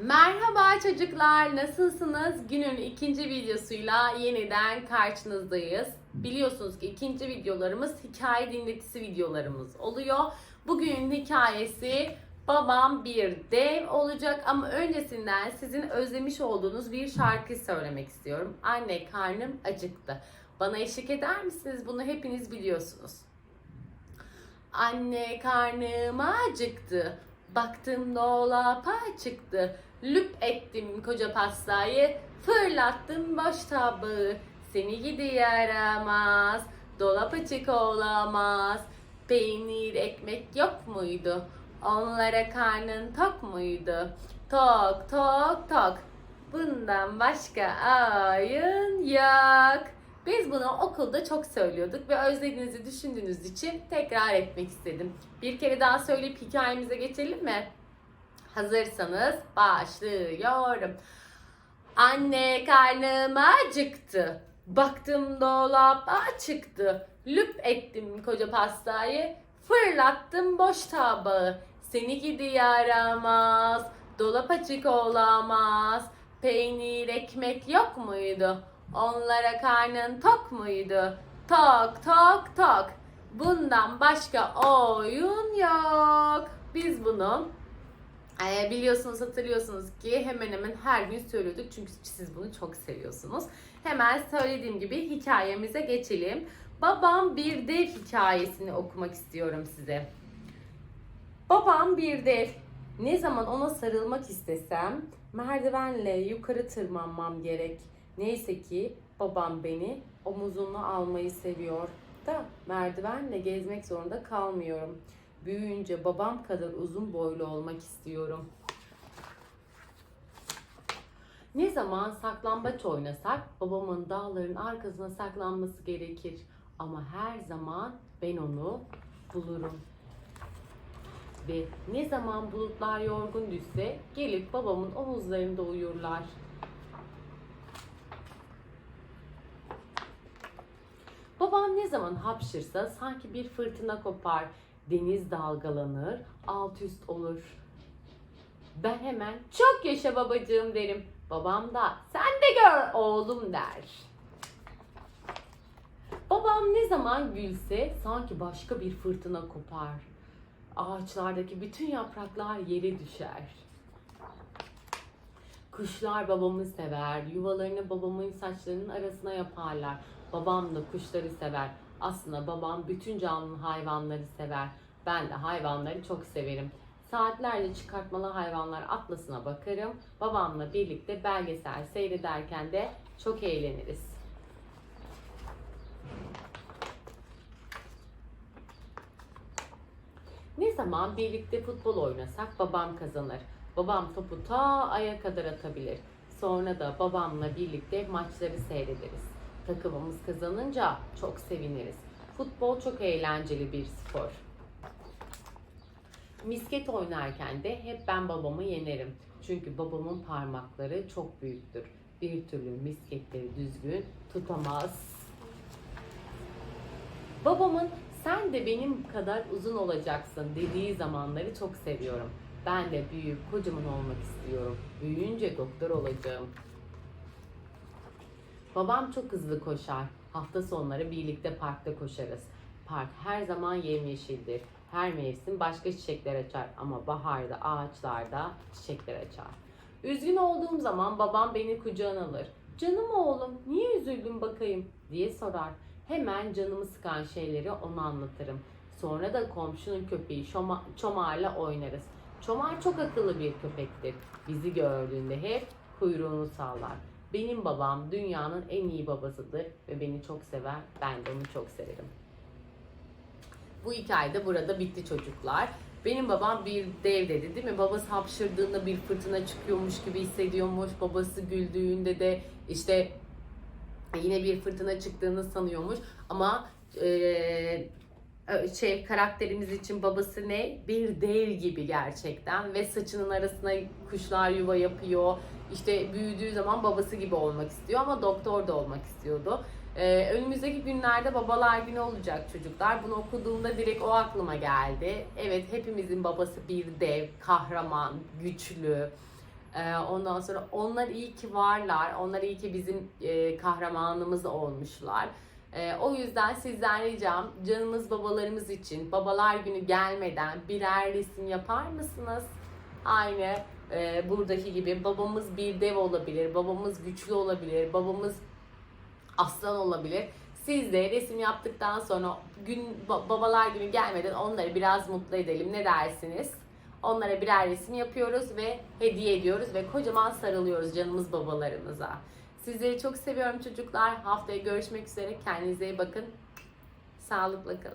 Merhaba çocuklar, nasılsınız? Günün ikinci videosuyla yeniden karşınızdayız. Biliyorsunuz ki ikinci videolarımız hikaye dinletisi videolarımız oluyor. Bugünün hikayesi Babam bir dev olacak ama öncesinden sizin özlemiş olduğunuz bir şarkı söylemek istiyorum. Anne karnım acıktı. Bana eşlik eder misiniz? Bunu hepiniz biliyorsunuz. Anne karnım acıktı. Baktım dolapa çıktı. Lüp ettim koca pastayı. Fırlattım boş tabağı. Seni gidi yaramaz. Dolap açık olamaz. Peynir ekmek yok muydu? Onlara karnın tok muydu? Tok tok tok. Bundan başka ayın yok. Biz bunu okulda çok söylüyorduk ve özlediğinizi düşündüğünüz için tekrar etmek istedim. Bir kere daha söyleyip hikayemize geçelim mi? Hazırsanız başlıyorum. Anne karnım acıktı. Baktım dolap çıktı. Lüp ettim koca pastayı. Fırlattım boş tabağı. Seni gidi yaramaz. Dolap açık olamaz. Peynir ekmek yok muydu? Onlara karnın tok muydu? Tok tok tok. Bundan başka oyun yok. Biz bunu e, biliyorsunuz hatırlıyorsunuz ki hemen hemen her gün söylüyorduk çünkü siz bunu çok seviyorsunuz. Hemen söylediğim gibi hikayemize geçelim. Babam bir dev hikayesini okumak istiyorum size. Babam bir dev. Ne zaman ona sarılmak istesem merdivenle yukarı tırmanmam gerek. Neyse ki babam beni omuzuna almayı seviyor da merdivenle gezmek zorunda kalmıyorum. Büyüyünce babam kadar uzun boylu olmak istiyorum. Ne zaman saklambaç oynasak babamın dağların arkasına saklanması gerekir. Ama her zaman ben onu bulurum. Ve ne zaman bulutlar yorgun düşse gelip babamın omuzlarında uyurlar. Babam ne zaman hapşırsa sanki bir fırtına kopar, deniz dalgalanır, alt üst olur. Ben hemen çok yaşa babacığım derim. Babam da sen de gör oğlum der. Babam ne zaman gülse sanki başka bir fırtına kopar. Ağaçlardaki bütün yapraklar yere düşer. Kuşlar babamı sever. Yuvalarını babamın saçlarının arasına yaparlar. Babam da kuşları sever. Aslında babam bütün canlı hayvanları sever. Ben de hayvanları çok severim. Saatlerce çıkartmalı hayvanlar atlasına bakarım. Babamla birlikte belgesel seyrederken de çok eğleniriz. Ne zaman birlikte futbol oynasak babam kazanır. Babam topu ta aya kadar atabilir. Sonra da babamla birlikte maçları seyrederiz. Takımımız kazanınca çok seviniriz. Futbol çok eğlenceli bir spor. Misket oynarken de hep ben babamı yenerim. Çünkü babamın parmakları çok büyüktür. Bir türlü misketleri düzgün tutamaz. Babamın sen de benim kadar uzun olacaksın dediği zamanları çok seviyorum. Ben de büyüyüp kocaman olmak istiyorum. Büyüyünce doktor olacağım. Babam çok hızlı koşar. Hafta sonları birlikte parkta koşarız. Park her zaman yemyeşildir. Her mevsim başka çiçekler açar ama baharda ağaçlarda çiçekler açar. Üzgün olduğum zaman babam beni kucağına alır. Canım oğlum niye üzüldün bakayım diye sorar. Hemen canımı sıkan şeyleri ona anlatırım. Sonra da komşunun köpeği Şoma, Çomar'la oynarız. Çomar çok akıllı bir köpektir. Bizi gördüğünde hep kuyruğunu sallar. Benim babam dünyanın en iyi babasıdır ve beni çok sever. Ben de onu çok severim. Bu hikaye de burada bitti çocuklar. Benim babam bir dev dedi değil mi? Babası hapşırdığında bir fırtına çıkıyormuş gibi hissediyormuş. Babası güldüğünde de işte yine bir fırtına çıktığını sanıyormuş. Ama eee, şey karakterimiz için babası ne? Bir dev gibi gerçekten ve saçının arasına kuşlar yuva yapıyor. İşte büyüdüğü zaman babası gibi olmak istiyor ama doktor da olmak istiyordu. Ee, önümüzdeki günlerde babalar günü olacak çocuklar. Bunu okuduğumda direkt o aklıma geldi. Evet hepimizin babası bir dev, kahraman, güçlü, Ee, ondan sonra onlar iyi ki varlar. Onlar iyi ki bizim e, kahramanımız olmuşlar. Ee, o yüzden sizden ricam canımız babalarımız için babalar günü gelmeden birer resim yapar mısınız? Aynı e, buradaki gibi babamız bir dev olabilir, babamız güçlü olabilir, babamız aslan olabilir. Siz de resim yaptıktan sonra gün ba- babalar günü gelmeden onları biraz mutlu edelim. Ne dersiniz? Onlara birer resim yapıyoruz ve hediye ediyoruz ve kocaman sarılıyoruz canımız babalarımıza. Sizleri çok seviyorum çocuklar. Haftaya görüşmek üzere. Kendinize iyi bakın. Sağlıkla kalın.